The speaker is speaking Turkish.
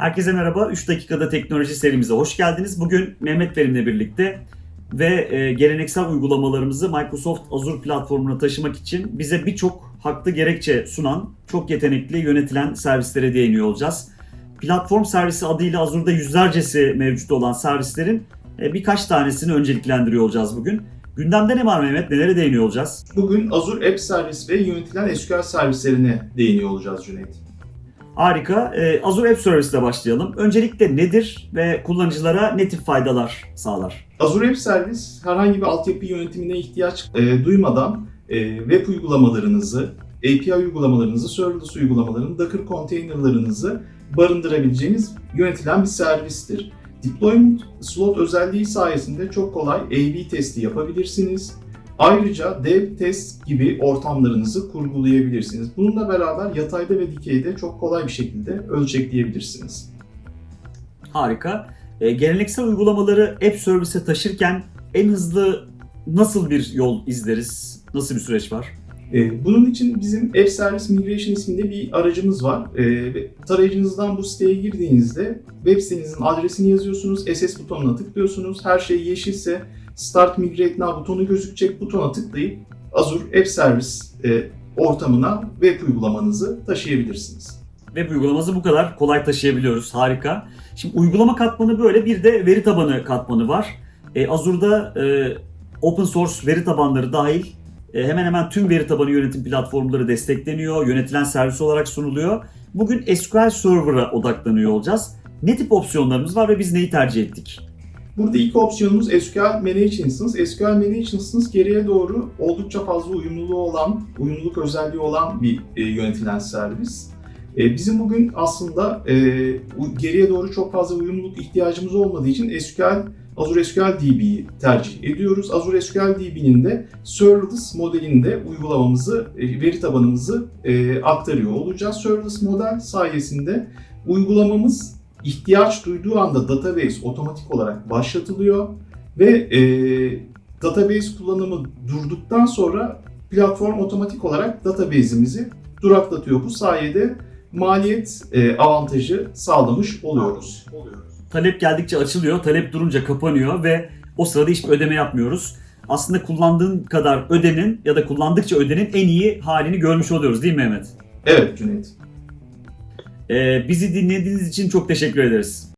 Herkese merhaba. 3 dakikada teknoloji serimize hoş geldiniz. Bugün Mehmet Verim'le birlikte ve e, geleneksel uygulamalarımızı Microsoft Azure platformuna taşımak için bize birçok haklı gerekçe sunan, çok yetenekli yönetilen servislere değiniyor olacağız. Platform servisi adıyla Azure'da yüzlercesi mevcut olan servislerin e, birkaç tanesini önceliklendiriyor olacağız bugün. Gündemde ne var Mehmet? Nelere değiniyor olacağız? Bugün Azure App Servis ve yönetilen SQL servislerine değiniyor olacağız Cüneyt. Harika. Ee, Azure App Service ile başlayalım. Öncelikle nedir ve kullanıcılara ne tip faydalar sağlar? Azure App Servis herhangi bir altyapı yönetimine ihtiyaç e, duymadan e, web uygulamalarınızı, API uygulamalarınızı, serverless uygulamalarını, Docker containerlarınızı barındırabileceğiniz yönetilen bir servistir. Deployment slot özelliği sayesinde çok kolay A-B testi yapabilirsiniz. Ayrıca dev test gibi ortamlarınızı kurgulayabilirsiniz. Bununla beraber yatayda ve dikeyde çok kolay bir şekilde ölçekleyebilirsiniz. Harika. Ee, geleneksel uygulamaları App Service'e taşırken en hızlı nasıl bir yol izleriz? Nasıl bir süreç var? Ee, Bunun için bizim App Service Migration isminde bir aracımız var. Ve Tarayıcınızdan bu siteye girdiğinizde web sitenizin adresini yazıyorsunuz, SS butonuna tıklıyorsunuz. Her şey yeşilse Start Migrate Now butonu gözükecek. Butona tıklayıp Azure App Service e, ortamına web uygulamanızı taşıyabilirsiniz. Web uygulaması bu kadar kolay taşıyabiliyoruz. Harika. Şimdi uygulama katmanı böyle bir de veri tabanı katmanı var. Azure'da e, open source veri tabanları dahil e, hemen hemen tüm veri tabanı yönetim platformları destekleniyor, yönetilen servis olarak sunuluyor. Bugün SQL Server'a odaklanıyor olacağız. Ne tip opsiyonlarımız var ve biz neyi tercih ettik? Burada ilk opsiyonumuz SQL Manage Instance. SQL Manage Instance geriye doğru oldukça fazla uyumluluğu olan, uyumluluk özelliği olan bir e, yönetilen servis. E, bizim bugün aslında e, geriye doğru çok fazla uyumluluk ihtiyacımız olmadığı için SQL Azure SQL DB'yi tercih ediyoruz. Azure SQL DB'nin de serverless modelinde uygulamamızı, e, veri tabanımızı e, aktarıyor olacağız. Serverless model sayesinde uygulamamız ihtiyaç duyduğu anda database otomatik olarak başlatılıyor ve e, database kullanımı durduktan sonra platform otomatik olarak database'imizi duraklatıyor. Bu sayede maliyet e, avantajı sağlamış oluyoruz. Talep geldikçe açılıyor, talep durunca kapanıyor ve o sırada hiçbir ödeme yapmıyoruz. Aslında kullandığın kadar ödenin ya da kullandıkça ödenin en iyi halini görmüş oluyoruz değil mi Mehmet? Evet Cüneyt. Ee, bizi dinlediğiniz için çok teşekkür ederiz.